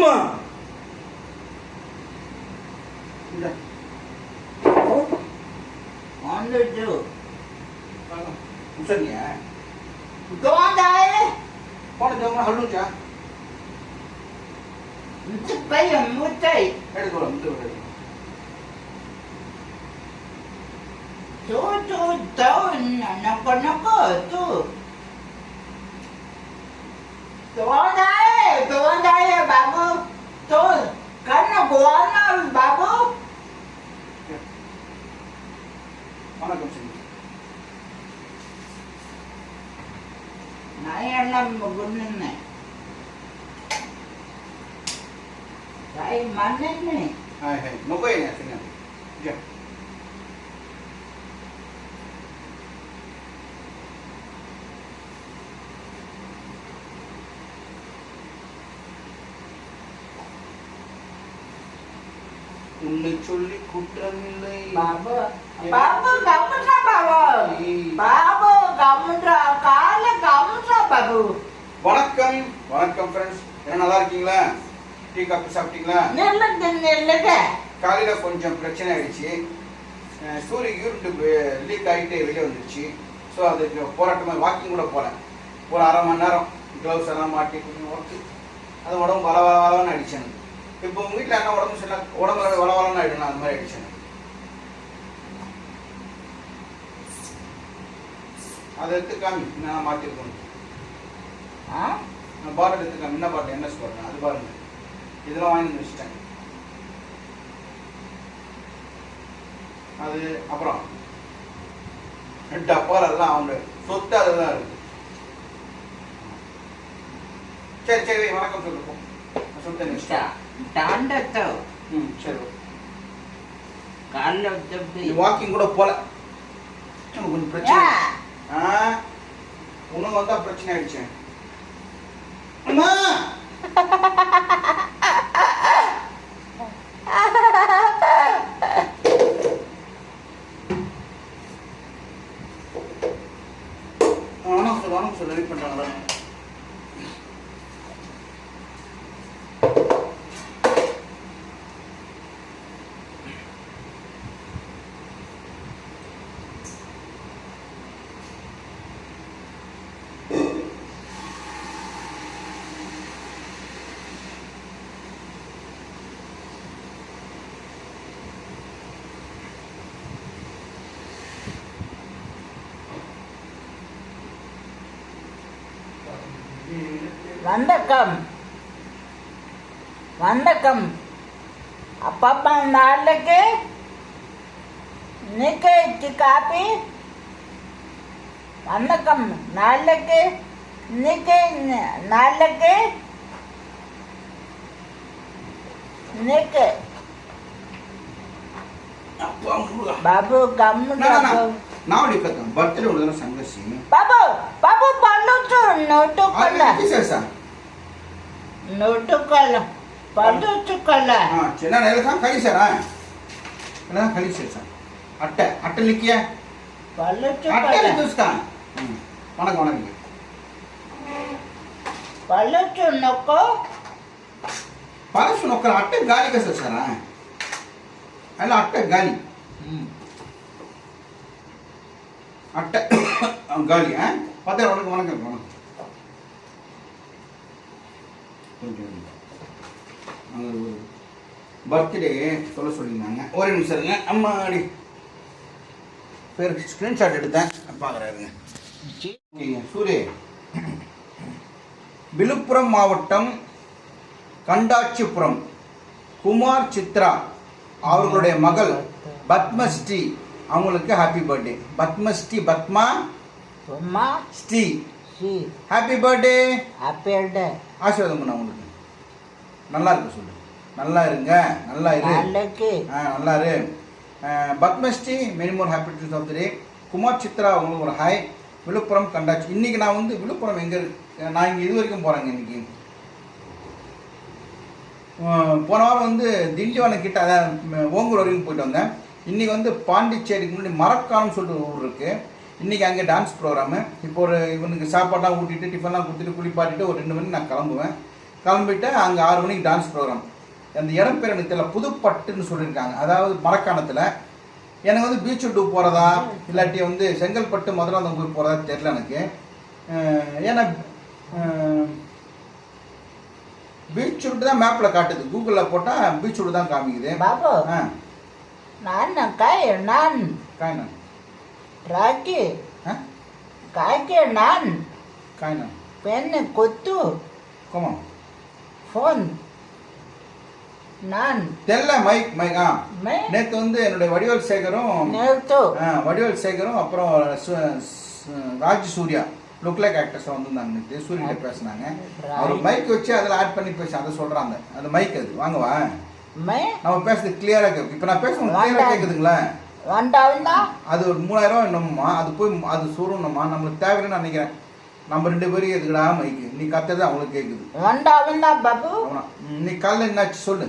mà. On đây chứ không? Xin nhỉ? Có đây. Có được không hả luôn chả chứ bây giờ mua đây cái này tôi làm tôi đây chú, tôi tôi nó còn nó có tôi. Đó đây. ஒரு தூ தூ தூ நக்க நக்க தூ தோண்டாயே தோண்டாயே பாபு தூ கண்ணு கோவனா பாபு வணக்கம் சொல்லி நான் எல்லாம் குன்னுன்னு தாய் மண்ணெண்ணே ஹாய் ஹாய் நோக்கோ என்ன சின்ன ஜா உன்னை சொல்லி குற்றமில்லை. பாபு பாபு கம்முன்றா பாபு? பாபு கம்முன்றா கால கம்முன்றா பாபு? வணக்கம் வணக்கம் ஃப்ரெண்ட்ஸ் என்ன நல்லா இருக்கீங்களா? டீ காஃபி சாப்பிட்டீங்களா? காலையில கொஞ்சம் பிரச்சனை ஆயிடுச்சு. சூரிய யூரின் லீக் ஆகிட்டு வெளியே வந்துருச்சு. ஸோ அதுக்கு போராட்டமாக வாக்கிங் கூட போகல ஒரு அரை மணி நேரம் க்ளவுஸ் எல்லாம் மாட்டி கொஞ்சம் ஒர்க்கு அது உடம்பு வள வள வளன்னு ஆயிடுச்சு எனக்கு. இப்போ உங்கள் வீட்டில் என்ன உடம்பு சொன்னா உடம்புல வள வளன்னு ஆயிடும் அந்த மாதிரி ஆயிடுச்சு எனக்கு அதை எடுத்து காமி நான் மாற்றிருக்கணும் ஆ? நான் பாட்டில் எடுத்து காமி என்ன பாட்டில் என்ன சொல்கிறேன் அது பாருங்க. இதெல்லாம் வாங்கி வச்சுட்டேன். அது அப்புறம் டப்பால் அதெல்லாம் அவங்க சொத்து அதெல்லாம் இருக்கு. சரி சரி வணக்கம் சொல்லுப்போம் நான் சொல்லிட்டேன் next. டா- டாண்டத்தோ ம் சரி. கால்ல தப்பி நீ வாக்கிங் கூட போல. எனக்கு கொஞ்சம் பிரச்சனை. ஆ? உனக்கு வந்தா பிரச்சனை ஆயிடுச்சு. அம்மா வணக்கம் சொல்லு வணக்கம் சொல்லு வெயிட் பண்ணுறாங்களா வந்தக்கம் வந்தக்கம் அப்பப்பா நாளைக்கு நிக்க காப்பி வந்தக்கம் நாளைக்கு நிக்க நாளைக்கு நிக்க அப்பா முருகா బాబు గమ్ము నా, నా, నా. బాబు నావడి పెద్ద బర్త్డే ఉండదు సంగతి బాబు బాబు పళ్ళొచ్చు నోటు కళ్ళ తీసేసా నోటు కళ్ళ పళ్ళొచ్చు కళ్ళ చిన్న నెలసా కలిసారా ఎలా కలిసేసా అట్ట అట్ట లిక్కియా పళ్ళొచ్చు అట్టే కళ్ళ చూస్తా வணக்கம் வணக்கம் పళ్ళొచ్చు నొక్కో పరసు ఒక్క అట్ట గాలి కసేసారా అలా అట్ట గాలి அட்டை காலி ஆ பார்த்தா வணக்கம் வணக்கம் வணக்கம் கொஞ்சம் பர்த்டே சொல்ல சொல்லியிருந்தாங்க. ஒரே நிமிஷம் இருங்க. அம்மாடி பேர் ஸ்க்ரீன்ஷாட் எடுத்தேன். பார்க்குறாருங்க. சூரிய. விழுப்புரம் மாவட்டம் கண்டாட்சிபுரம் குமார் சித்ரா அவர்களுடைய மகள் பத்மஸ்ரீ. அவங்களுக்கு happy birthday Padmashri Padma Sri. Happy birthday happy birthday ஆசீர்வாதம் பண்ண உங்களுக்கு நல்லா இருக்கு சொல்லு. நல்லா இருங்க. நல்லா இரு. நல்லா இரு. Padmashri many more happy to of the Kumar Chithra அவங்களுக்கு ஒரு ஹாய். விழுப்புரம் கண்டாச்சு. இன்றைக்கி நான் வந்து விழுப்புரம் எங்கே நான் இங்கே இது வரைக்கும் போகிறேங்க இன்றைக்கி போன வாரம் வந்து திண்டிவனம் கிட்ட அதான் ஓங்கூர் வரைக்கும் போயிட்டு வந்தேன். இன்றைக்கி வந்து பாண்டிச்சேரிக்கு முன்னாடி மரக்காலம் சொல்லிட்டு ஒரு ஊர் இருக்குது இன்றைக்கி அங்கே டான்ஸ் ப்ரோக்ராமு இப்போ ஒரு இவனுக்கு சாப்பாடெலாம் ஊட்டிட்டு டிஃபன்லாம் கொடுத்துட்டு குளிப்பாட்டிட்டு ஒரு ரெண்டு மணிக்கு நான் கிளம்புவேன். கிளம்பிட்டு அங்கே ஆறு மணிக்கு டான்ஸ் ப்ரோக்ராம் அந்த இடம் பேர் எனக்கு தெரியல புதுப்பட்டுன்னு சொல்லியிருக்காங்க. அதாவது மரக்காணத்தில். எனக்கு வந்து பீச் டூ போகிறதா இல்லாட்டி வந்து செங்கல்பட்டு மதுராந்தகம் போய் போகிறதா தெரில எனக்கு. ஏன்னா பீச் விட்டு தான் மேப்பில் காட்டுது. கூகுளில் போட்டால் பீச் விட்டு தான் காமிக்குது. நான் நான் காய் நான் காய் நான் ರಾಕಿ. ಕಾಕೆ நான் ಕಾಯ್ನ. ಪೆನ್ கொத்து ಕಮ ஃபோன் நான் தெல்ல மைக் மைக் ஆ நேத்து வந்து என்னுடைய வடிவல் சேகரும் நேத்து வடிவல் சேகரும் அப்புறம் ராஜ் சூர்யா லுக் லைக் ஆக்டர்ஸாக வந்திருந்தாங்க நேற்று சூரியன்கிட்ட பேசினாங்க அவர் மைக் வச்சு அதில் ஆட் பண்ணி பேச அதை சொல்கிறாங்க அந்த மைக் அது வாங்கவா நம்ம பேசுறது கிளியராக கேட்கும் இப்போ நான் பேசுகிறேன் கிளியராக கேட்குதுங்களா அது ஒரு மூணாயிரம் ரூபா என்னம்மா அது போய் அது சொல்லணும்மா நம்மளுக்கு தேவையில்லைன்னு நினைக்கிறேன். நம்ம ரெண்டு பேரும் எதுக்குடா மைக்கு? நீ கத்தது அவங்களுக்கு கேட்குது வண்டாவில்டா பாபு. நீ காலைல என்னாச்சு சொல்லு.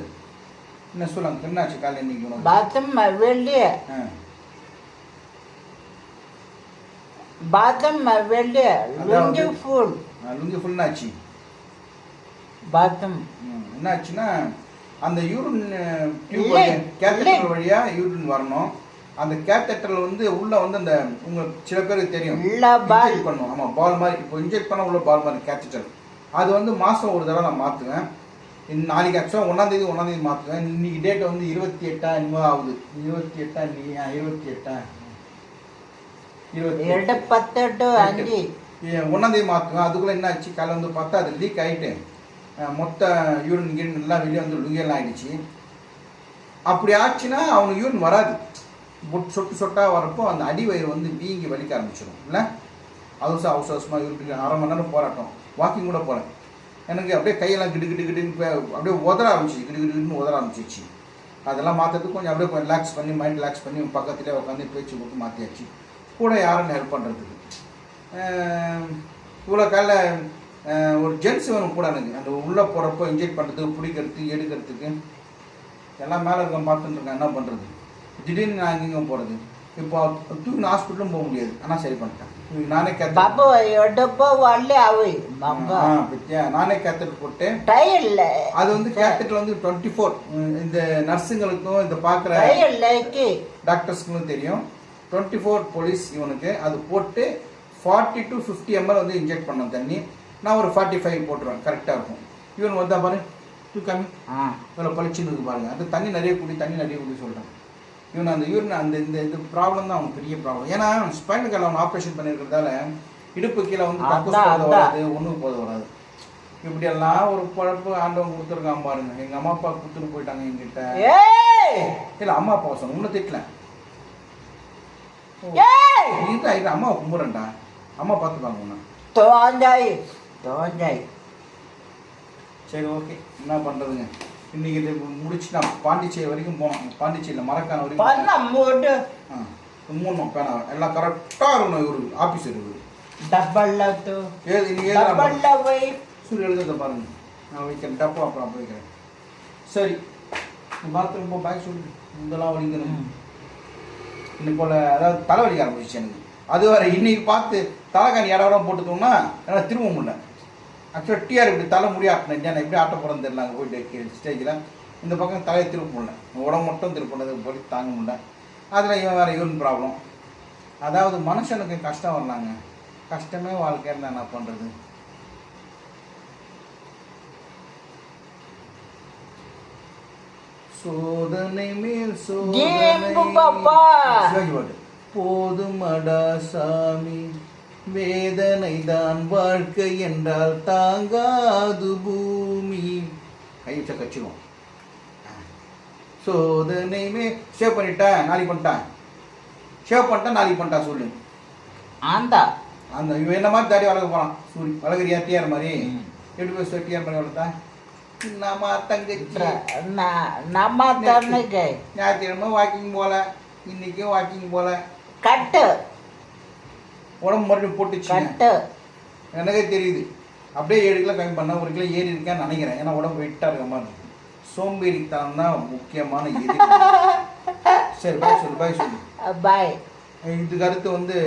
என்ன சொல்லுங்க என்னாச்சு காலைல இன்னைக்கு பாத்ரூம் வெளியே. பாத்ரூம் வெளியே. லுங்கி ஃபுல். லுங்கி ஃபுல்னாச்சு பாத்ரூம். என்னாச்சுன்னா அந்த யூரின் டியூப் கேபிள் வழியாக யூரின் வரணும். அந்த கேத்தட்டரில் வந்து உள்ள வந்து அந்த உங்களுக்கு சில பேருக்கு தெரியும். இன்ஜெக்ட் பண்ணும் ஆமாம் பால் மாதிரி. இப்போ இன்ஜெக்ட் பண்ண உள்ள பால் மாதிரி கேத்தட்டர் அது வந்து மாதம் ஒரு தடவை நான் மாற்றுவேன் நாளைக்கு ஆக்சுவலாக ஒன்றாந்தேதி ஒன்றாந்தேதி மாற்றுவேன் இன்றைக்கி டேட் வந்து இருபத்தி எட்டா என்னமோ ஆகுது. இருபத்தி எட்டா இன்னைக்கு இருபத்தி எட்டா? இருபத்தி பத்து ஒன்றாந்தேதி மாற்றுவேன் அதுக்குள்ளே என்ன ஆச்சு காலை வந்து பார்த்தா அது லீக் ஆகிட்டு மொத்த யூரின் கீரின் எல்லாம் வெளியே வந்து லுங்கெல்லாம் ஆகிடுச்சு அப்படி ஆச்சுன்னா அவனுக்கு யூரின் வராது. சொட்டு சொட்டாக வரப்போ அந்த அடி வயிறு வந்து வீங்கி வலிக்க ஆரம்பிச்சிடும் இல்லை? அவசர அவசர அவசரமாக இருக்கு அரை மணி நேரம் போராட்டம். வாக்கிங் கூட போகிறேன் எனக்கு அப்படியே கையெல்லாம் கிடு கிடு கிடுன்னு அப்படியே உதற ஆரம்பிச்சிச்சு. கிடு கிடு கிடுன்னு உதற ஆரம்பிச்சிச்சு. அதெல்லாம் மாற்றுறதுக்கு கொஞ்சம் அப்படியே கொஞ்சம் ரிலாக்ஸ் பண்ணி மைண்ட் ரிலாக்ஸ் பண்ணி பக்கத்துலேயே உட்காந்து பேச்சு கொடுத்து மாற்றியாச்சு கூட யாரும் ஹெல்ப் பண்ணுறதுக்கு இவ்வளோ காலையில் ஒரு ஜென்ஸ் வேணும் கூட எனக்கு. அந்த உள்ளே போகிறப்போ இன்ஜெக்ட் பண்ணுறதுக்கு பிடிக்கிறதுக்கு எடுக்கிறதுக்கு எல்லாம் மேலே இருக்க பார்த்துட்டு இருக்கேன் என்ன பண்ணுறது திடீர்னு நான் எங்கெங்கே போகிறது இப்போ தூக்கி ஹாஸ்பிட்டலும் போக முடியாது. ஆனால் சரி பண்ணிட்டேன். நானே பாபு எடப்போ வரல அவை? பத்தியா நானே கேத்தட் போட்டேன். டயர் இல்லை. அது வந்து கேத்தட்ல வந்து டுவெண்ட்டி ஃபோர் இந்த நர்ஸுங்களுக்கும் இந்த பார்க்குற டாக்டர்ஸ்க்கும் தெரியும். டுவெண்ட்டி ஃபோர் போலீஸ் இவனுக்கு. அது போட்டு ஃபார்ட்டி டு ஃபிஃப்டி எம்எல் வந்து இன்ஜெக்ட் பண்ணோம் தண்ணி. நான் ஒரு ஃபார்ட்டி ஃபைவ் போட்டுருவேன் கரெக்டாக இருக்கும். இவன் வந்தால் பாரு தூக்காமி. இவ்வளோ பளிச்சுன்னு இருக்கு பாருங்கள் அது தண்ணி நிறைய குடி தண்ணி நிறைய குடி சொல்கிறேன் இவன் அந்த யூரின் அந்த இந்த இது ப்ராப்ளம் தான் அவனுக்கு பெரிய ப்ராப்ளம் ஏன்னா ஸ்பைனல் கார்டில் அவன் ஆப்ரேஷன் பண்ணிருக்கிறதால இடுப்பு கீழே வந்து கக்கூஸ் போத வராது ஒன்றுக்கு போத வராது. இப்படியெல்லாம் ஒரு பழப்பு ஆண்டவன் கொடுத்துருக்கான் பாருங்க. எங்க அம்மா அப்பா கொடுத்துட்டு போயிட்டாங்க எங்கிட்ட இல்லை அம்மா அப்பா சொன்ன ஒன்றும் திட்டல. இதுதான் இது அம்மா கும்புறேன்டா அம்மா பார்த்துப்பாங்க ஒன்று தோஞ்சாய் தோஞ்சாய். சரி ஓகே. என்ன பண்றதுங்க? இன்னைக்கு இது முடிச்சு நான் பாண்டிச்சேரி வரைக்கும் போனோம். பாண்டிச்சேரியில் மரக்கான வரைக்கும் மூணு பேனா எல்லாம் கரெக்டாக இருக்கணும். ஒரு ஆஃபீஸ் இருக்குது இருக்கு டபுள் போய் சூரிய எழுதுறத பாருங்க. நான் வைக்கிறேன். டப்பா அப்புறம் வைக்கிறேன் சரி. பாத்ரூம் போ பேக் சொல்லு. இதெல்லாம் வலிக்கணும் இன்னும் போல் அதாவது தலைவலிக்க ஆரம்பிச்சிச்சு எனக்கு. அது வேறு இன்னைக்கு பார்த்து தலைக்காணி இடம் போட்டுட்டோம்னா என்னால் திரும்ப முடியல. ஆக்சுவலாக டிஆர் இப்படி தலை முடியாட்டினேன் நான் எப்படி ஆட்ட போகிறேன்னு தெரியல. அங்கே போயிட்டு ஸ்டேஜில் இந்த பக்கம் தலையை திருப்ப முடியல. உடம்பு மட்டும் திருப்பினது போய் தாங்க முடியல. அதில் இவன் வேறு யூரின் ப்ராப்ளம் அதாவது மனுஷனுக்கு கஷ்டம் வரலாங்க கஷ்டமே வாழ்க்கை இருந்தால் என்ன பண்ணுறது சோதனை மேல் சோதனை. போதுமடா சாமி. வேதனை தான் வாழ்க்கை என்றால் தாங்காது பூமி. கை வச்சா கச்சிடும் சோதனை மே ஷேவ் பண்ணிட்டேன் நாளைக்கு பண்ணிட்டேன் ஷேவ் பண்ணிட்டேன் நாளைக்கு பண்ணிட்டா சொல்லு. అంత அந்த இவன் என்ன மாதிரி தாடி வளர்க்க போகிறான் சூரி. வளர்க்குறியா டிஆர் மாதிரி. எப்படி போய் டிஆர் மாதிரி வளர்த்தா? நம்ம தங்கச்சி. நம்ம தன்னைக்கு ஞாயிற்றுக்கிழமை வாக்கிங் போல. இன்னைக்கும் வாக்கிங் போல. கட்டு. உடம்பு மறுபடியும் போட்டுச்சு. எனக்கே தெரியுது. அப்படியே ஏழு கிலோ கம்மி பண்ண ஒரு கிலோ ஏறி இருக்கேன்னு நினைக்கிறேன். ஏன்னா உடம்பு வெயிட்டாக இருக்க மாதிரி. இருக்கு சோம்பேறித்தனம் தான் முக்கியமான எதிரி. சரி பாய் சொல்லு பாய் சொல்லு. பாய் இதுக்கு அடுத்து வந்து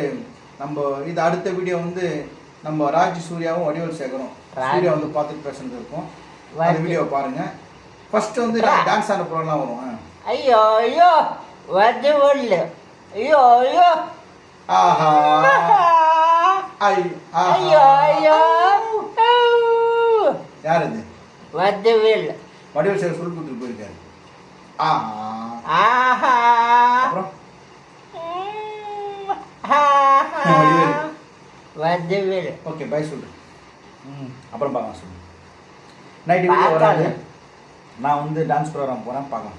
நம்ம இது அடுத்த வீடியோ வந்து நம்ம ராஜ் சூர்யாவும் வடிவல் சேகரும். சூர்யா வந்து பார்த்துட்டு பேசுறது இருக்கும். அந்த. வீடியோ பாருங்க. ஃபர்ஸ்ட் வந்து டான்ஸ் ஆன ப்ரோலாம் வரும். ஐயோ ஐயோ வந்து வரல ஐயோ ஐயோ. ஆஹா. ஐ. ஐயோ ஐயோ. யார் வரல வடிவல். சேர் சொல்லி கொடுத்துட்டு போயிருக்காரு. ஆஹா. ஆஹா. அப்புறம். வடிவேலு. ஓகே பை சொல்லு. ம். அப்புறம் பார்க்கலாம் சொல்லு. நைட்டு வராது பார்க்காத. நான் வந்து டான்ஸ் ப்ரோக்ராம் போகிறேன் பார்க்கலாம்.